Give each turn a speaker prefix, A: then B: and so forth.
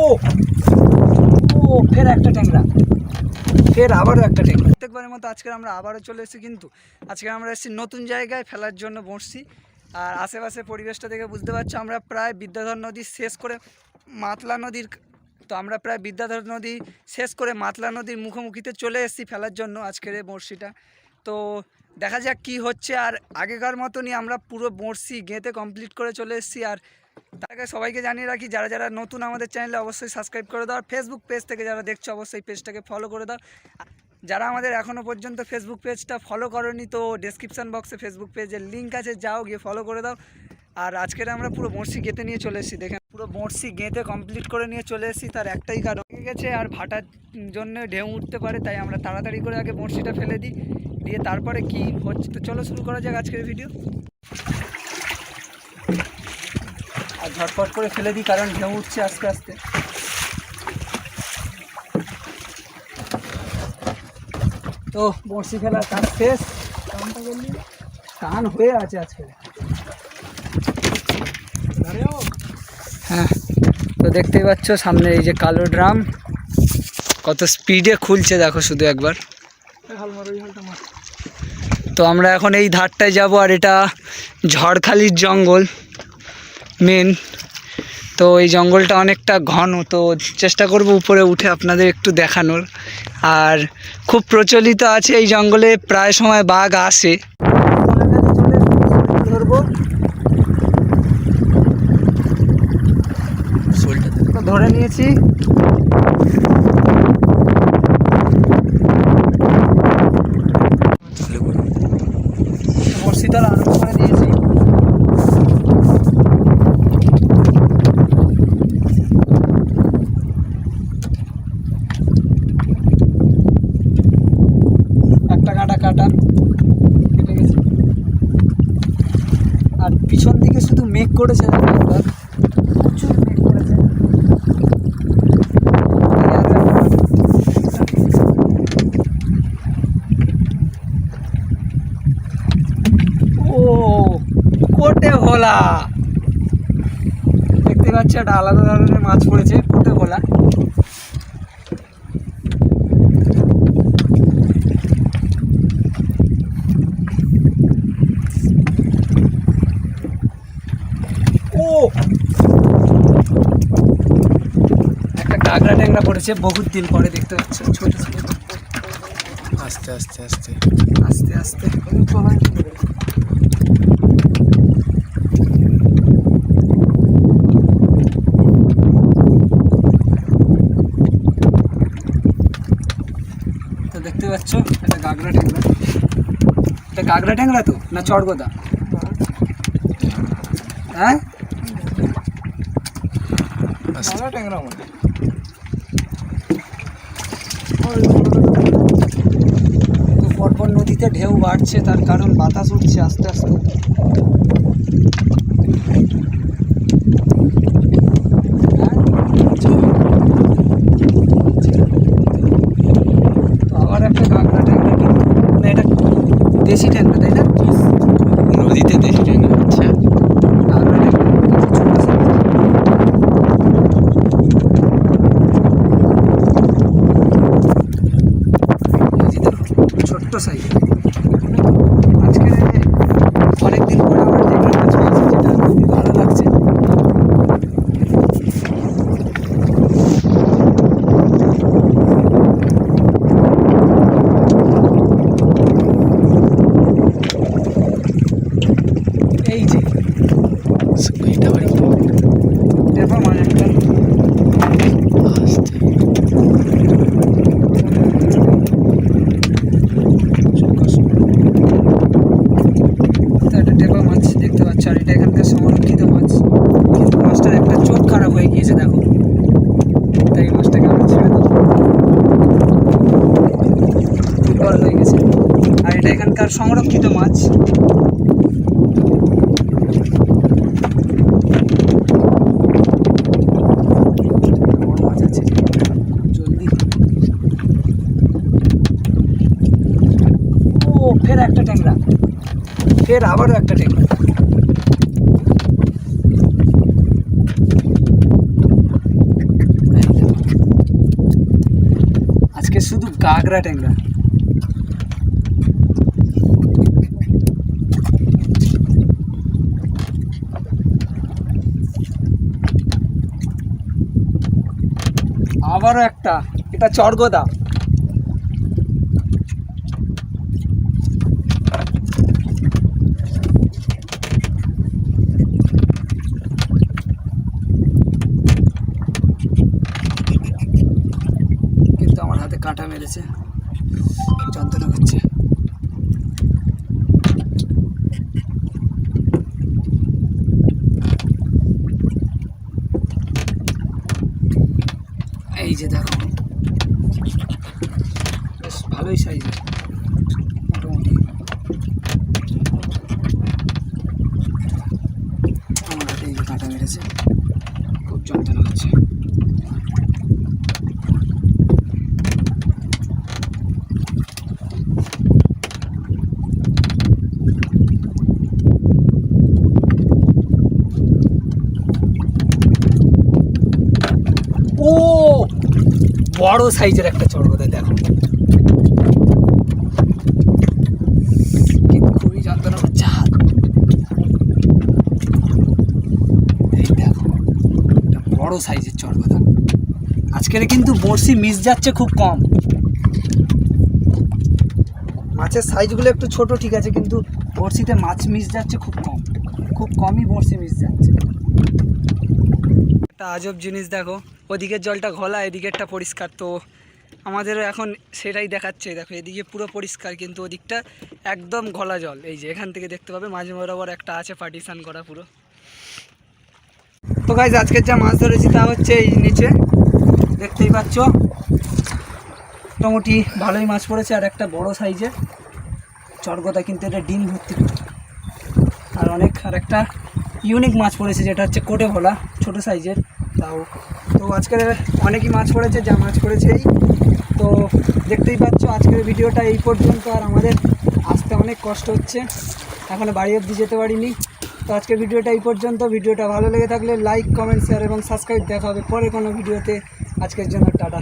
A: ও, ফের একটা ট্যাংরা। ফের আবারও একটা ট্যাংরা। প্রত্যেকবারের মতো আজকে আমরা আবারও চলে এসেছি কিন্তু আজকে আমরা এসেছি নতুন জায়গায় ফেলার জন্য বসছি। আর আশেপাশে পরিবেশটা দেখে বুঝতে পারছ, আমরা প্রায় বিদ্যাধর নদী শেষ করে মাতলা নদীর তো আমরা প্রায় বিদ্যাধর নদী শেষ করে মাতলা নদীর মুখোমুখিতে চলে এসেছি ফেলার জন্য আজকের এই বড়শিটা। তো দেখা যাক কি হচ্ছে, আর আগেকার মতনই আমরা পুরো বড়শি গেঁথে কমপ্লিট করে চলে এসেছি। আর আগে সবাইকে জানিয়ে রাখি, যারা যারা নতুন আমাদের চ্যানেলে অবশ্যই সাবস্ক্রাইব করে দাও। ফেসবুক পেজ থেকে যারা দেখছ, অবশ্যই পেজটাকে ফলো করে দাও। যারা আমাদের এখনও পর্যন্ত ফেসবুক পেজটা ফলো করনি, তো ডেসক্রিপশন বক্সে ফেসবুক পেজের লিঙ্ক আছে, যাও গিয়ে ফলো করে দাও। আর আজকের আমরা পুরো বড়শি গেঁথে নিয়ে চলে এসেছি, দেখেন। পুরো বড়শি গেঁথে কমপ্লিট করে নিয়ে চলে এসেছি, তার একটাই কারণ হয়ে গেছে আর ভাটার জন্য ঢেউ উঠতে পারে, তাই আমরা তাড়াতাড়ি করে আগে বড়শিটা ফেলে দিই। দিয়ে তারপরে কি হচ্ছে, তো চলো শুরু করা যাক আজকের ভিডিও আর ঝটপট করে ফেলে দিই কারণ ঢেউ উঠছে আস্তে আস্তে। তো বড়শি ফেলার কাজ শেষ। টানটা করলি টান হয়ে আছে আজকে। হ্যাঁ তো দেখতেই পাচ্ছ সামনে এই যে কালো ড্রাম। কত স্পিডে খুলছে দেখো শুধু একবার। তো আমরা এখন এই ধারটায় যাব আর এটা ঝড়খালির জঙ্গল। মেন তো এই জঙ্গলটা অনেকটা ঘন তো চেষ্টা করব উপরে উঠে আপনাদের একটু দেখানোর। আর খুব প্রচলিত আছে এই জঙ্গলে প্রায় সময় বাঘ আসে। ধরে নিয়েছি। বর্ষিতাল আরম্ভ করে দিয়েছি একটা কাটা কাটা কেটে গেছে আর পিছন দিকে শুধু মেঘ করেছে মেঘ করেছে। ও দেখতে পাচ্ছি একটা আলাদা ধরনের মাছ পড়েছে, কোটে ভোলা ও একটা পড়েছে বহুত দিন পরে দেখতে পাচ্ছ ছোট ছোট
B: আস্তে আস্তে আস্তে।
A: আস্তে আস্তে। তো দেখতে পাচ্ছ একটা গাগরা ট্যাংরা। এটা গাগরা ট্যাংরা তো না চড়গোদা হ্যাঁ?
B: ট্যাংরা
A: আস্তে পরপর নদীতে ঢেউ বাড়ছে, তার কারণ বাতাস উঠছে আস্তে আস্তে। আবার একটা কাঁকড়া এটা দেশি ট্যাংরা এখানকার সংরক্ষিত মাছ। ফের একটা ট্যাংরা। ফের আবারও একটা ট্যাংরা। আজকে শুধু কাঁকড়া ট্যাংরা। আবারও একটা। এটা চর্গদা। কিন্তু আমার হাতে কাঁটা মেরেছে। যন্ত্রণা করছে এই যে দেখো। বেশ ভালোই সাইজের মোটামুটি আমার হাতে এই যে কাঁটা মেরেছে খুব যন্ত্রণা হচ্ছে ও বড় সাইজের একটা চড়গদা দেখো। কিন্তু খুবই যন্ত্রণা হচ্ছে হাত এই দেখো বড় সাইজের চড়গদা আজকের কিন্তু বড়শি মিস যাচ্ছে খুব কম। মাছের সাইজগুলো একটু ছোট ঠিক আছে, কিন্তু বড়শিতে মাছ মিস যাচ্ছে খুব কম। খুব কমই বড়শি মিস যাচ্ছে। একটা আজব জিনিস দেখো। ওদিকের জলটা ঘোলা, এদিকেরটা পরিষ্কার। তো আমাদেরও এখন সেটাই দেখাচ্ছে। দেখো, এদিকে পুরো পরিষ্কার, কিন্তু ওদিকটা একদম ঘোলা জল। এই যে, এখান থেকে দেখতে পাবে, মাঝে বরাবর একটা আছে পার্টিশান করা পুরো। তো গাইজ আজকের যা মাছ ধরেছি তা হচ্ছে এই নিচে। দেখতেই পাচ্ছ? মোটামুটি ভালোই মাছ পড়েছে, আর একটা বড় সাইজের চর্গদা কিন্তু এটা ডিম ভর্তি। আর অনেক, আর একটা ইউনিক মাছ পড়েছে, যেটা হচ্ছে কোটে ভোলা। ছোটো সাইজের, তাও। তো আজকে অনেকই মাছ পড়েছে, যা মাছ পড়েছে এই। তো দেখতেই পাচ্ছ, আজকের ভিডিওটা এই পর্যন্ত, আর আমাদের আসতে অনেক কষ্ট হচ্ছে। এখনও বাড়ি অবধি যেতে পারিনি। তো আজকের ভিডিওটা এই পর্যন্ত। ভিডিওটা ভালো লেগে থাকলে লাইক কমেন্ট শেয়ার এবং সাবস্ক্রাইব দেখা হবে পরে কোনো ভিডিওতে। আজকের জন্য টাটা।